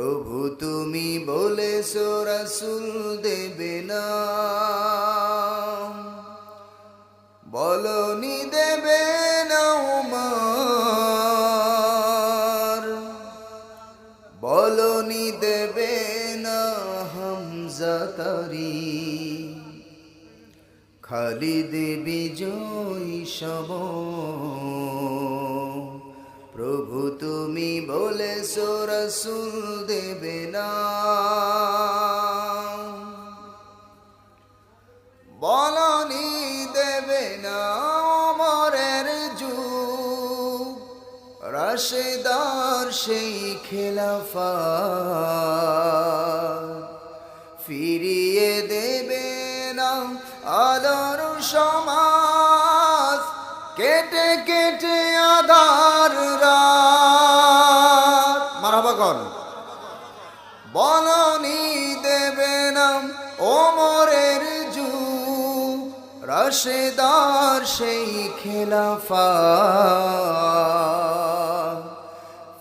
প্রভু তুমি বলেছ, রাসুল দেবে না। বলনি দেবে না উমার। বলনি দেবে না হামজা তারি। খালিদ বিজয় সম প্রভু তুমি বলেছ রসুল দেবে না। বলনি দেবে না মরের যুগ। রাশেদার সেই খেলাফা। ফিরিয়ে দেবে না আলোর সমাজ। কেটে কেটে আধার রাত। মারাবাগন বলনি দেবে না ওমরের যুগ। রশেদার সেই খেলাফা।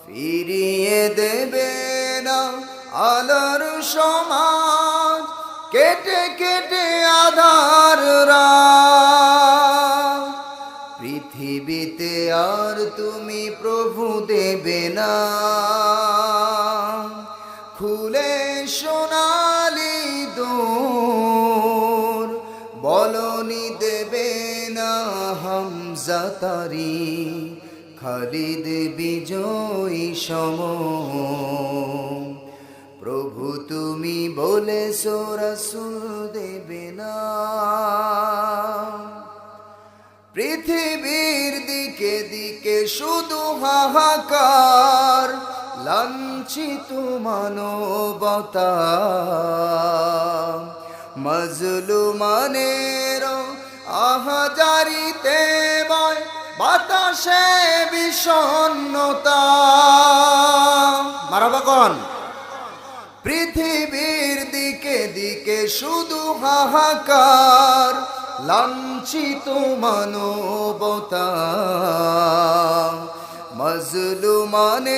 ফিরিয়ে দেবে না আলোর সমাজ। কেটে কেটে আধার তুমি প্রভু দেবে না। খুলে সোনালি দোর, বলনি দেবে না হামজা তারি, খালিদ বিজয়ী সম। প্রভু তুমি বলে রসুল দেবে না। পৃথিবীর দিকে দিকে শুধু হাহাকার, লাঞ্ছিত মানবতা মজলুমানের আহাজারিতে বয় বাতাসে বিষণ্ণতা। মারাবা কন পৃথিবীর দিকে দিকে শুধু হাহাকার লাঞ্ছিত মানবতা মজলুমানে